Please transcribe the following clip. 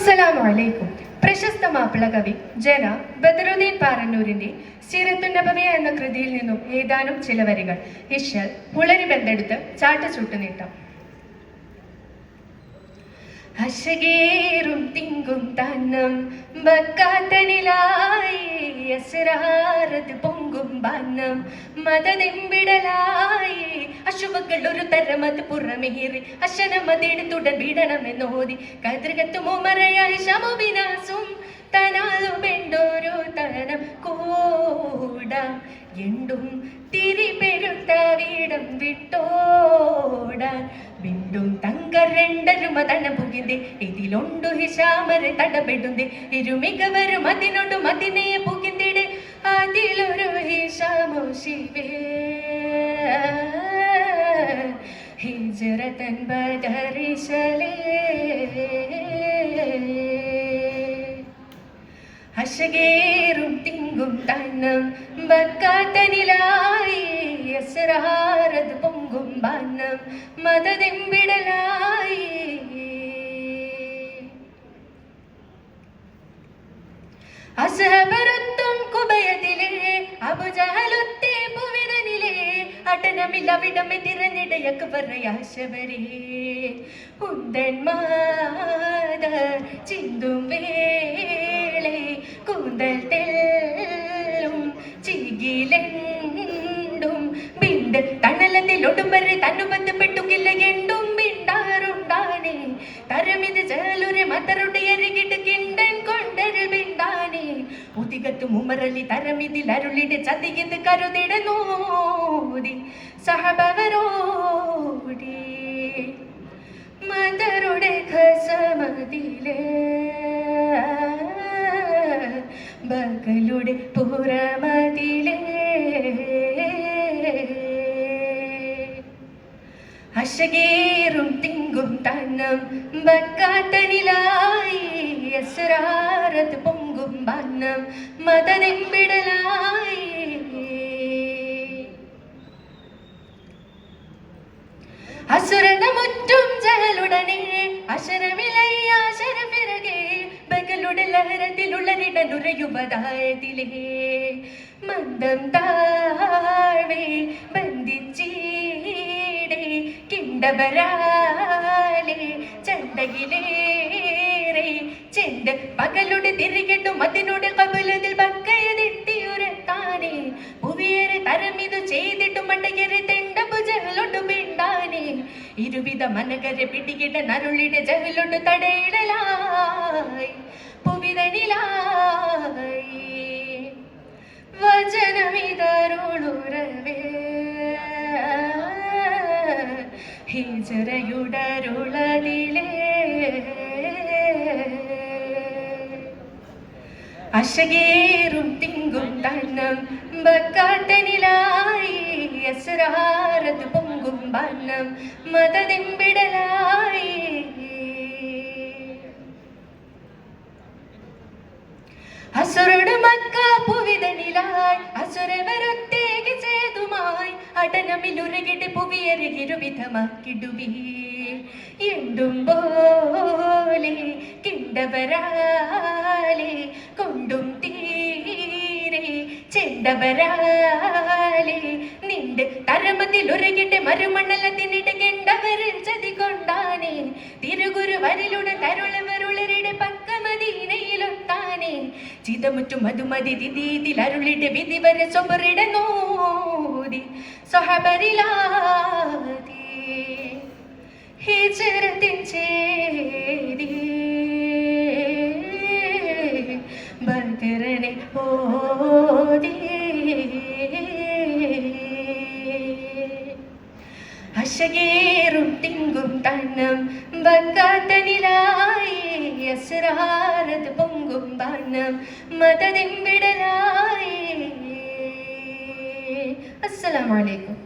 അസ്സലാമലൈക്കും. പ്രശസ്ത മാപ്പിള കവി ജന ബദറുദ്ദീൻ പാറന്നൂരിന്റെ സിറത്തുന്നബവിയ എന്ന കൃതിയിൽ നിന്നും ഏതാനും ചില വരികൾ. ഇഷൽ പുളരി ബന്ധെടുത്ത് ചാട്ടച്ചൂട്ട് നീട്ടാം അശകേറും തിങ്കും തന്നം. ബക്കാത്തനിലായി അസരാറത് പൊങ്കും ബന്നം. മതതെമ്പിടലായി അശുഭങ്ങൾ ഒരു തരമത് പുറമേറി. അശനമതെടുത്തുടൻ വിടണമെന്നോതി കതിർകത്തുമോ മറയായി ശമുവിനാസും. തനാലു വെണ്ടോരു തനം കൂടാം. എണ്ടും തിരിപെരുത്ത വീടം വിട്ടോടാൻ വീണ്ടും തങ്ക രണ്ടരും അതന പുകിന്തെ. ഇതിലൊണ്ടു ഹിഷാമരെ തടപെടുന്തെ. ഇരുമികവരും അതിനോട് അതിനെ പുകിന്തിടെ. അതിലൊരു ഹിഷാമോ ശിവേ. ഹിജറതൻ ബദറിശലേ അശകേറും തിങ്കും തന്നം ബക്കാത്തനിലായി അസരാറത് പൊങ്കും ബന്നം മതതെമ്പിടലായി. അസഹബരുത്തും കുബയതിലെ അബുജഹലുത്തെ പുവിരനിലെ അടനമില്ലവിടമെ തിരഞ്ഞിടയക്ക് പറയാശവരേ ഉന്തൻ മാത ചിന്തും വേളെ കൂന്തൽ തെല്ലും ചികിലെണ്ടും ബിണ്ട് തണലത്തിലൊടുമ്പരെ തന്നു ബന്ധപ്പെട്ടുകില്ല എണ്ടും ബിണ്ടാറുണ്ടാനെ തരമിത് ചേലുരെ മതറുടെ അരികിട്ട് കിണ്ടൻ കൊണ്ടരു ബിണ്ടാനെ ഉതികത്തു മുമറലി തരമിതിൽ അരുളിടെ ചതിയത് കരുതിട നോതി. ബകളുടെ പുറമതിലെ അശകേറും തിങ്കും തന്നം ബക്കാത്തനിലായി അസരാറത് പൊങ്കും ബന്നം മതനെമ്പിടലായി. അസുരനമുറ്റും ജലുടനെ. അശരമിലയ്യാശരപിറകെ ബകളുടെ ലഹരത്തിലുള്ളരിടനുരയുവതായതിലേ മന്ദം താഴ്വേ ബന്ധിച്ചീടെ കിണ്ടവരാലെ ചണ്ടകിലേറെ ചെണ്ട് പകലുടെ തിരികെട്ടും അതിനോട് കബലതിൽ ബക്കയതിട്ടിയുരത്താനെ പുവിയേറെ തരമിതു ചെയ്തിട്ടും തെണ്ടപ്പു ജഹലൊട്ടു പിണ്ടാനെ ഇരുവിധ മനകരെ പിടികിട്ട നരുളിടെ ജഹലൊട്ടു തടയിടലായി. പുവിതനിലായി വചനമിതരുളുറവേ ഹിജറയുടരുളതിലേ. അശകേറും തിങ്കും തന്നം ബക്കാട്ടനിലായി. അസുരാരത് പൊങ്കും ബന്നം മതതെമ്പിടലായി. അസുരട് മക്ക പുവിതനിലായി അസുരവരൊത്തേക്ക് ചേതുമായി. അടനമിലുരുകിട്ട് പുവിയരുകിരുവിധമാക്കിടുവി എണ്ടും പോലെ കിണ്ടവരാലെ കൊണ്ടും തീരെ. ചെണ്ടവരാലെ നിന്റെ തരമത്തിലൊരുകിട്ട് മരുമണ്ണലത്തിനിട്ട് കെണ്ടവരിൽ ചതി കൊണ്ടാനേ തിരുഗുരുവരിലുടെ തരുളവരുളരുടെ ചിതമുറ്റും മധുമതി ദിദീതിൽ അരുളിടെ വിധി വരെ സൊബറിടെ നോതി. സഹബരിലാതി ഹിജറത്തിൻ ചേരി ബദറനെ ഓതി. അശകേറും തിങ്കും തന്നം ബക്കാത്തനിലായി അസുരാരത് പൊങ്കും ബന്നം മതതെമ്പിടലായി. അസ്സലാമലൈക്കും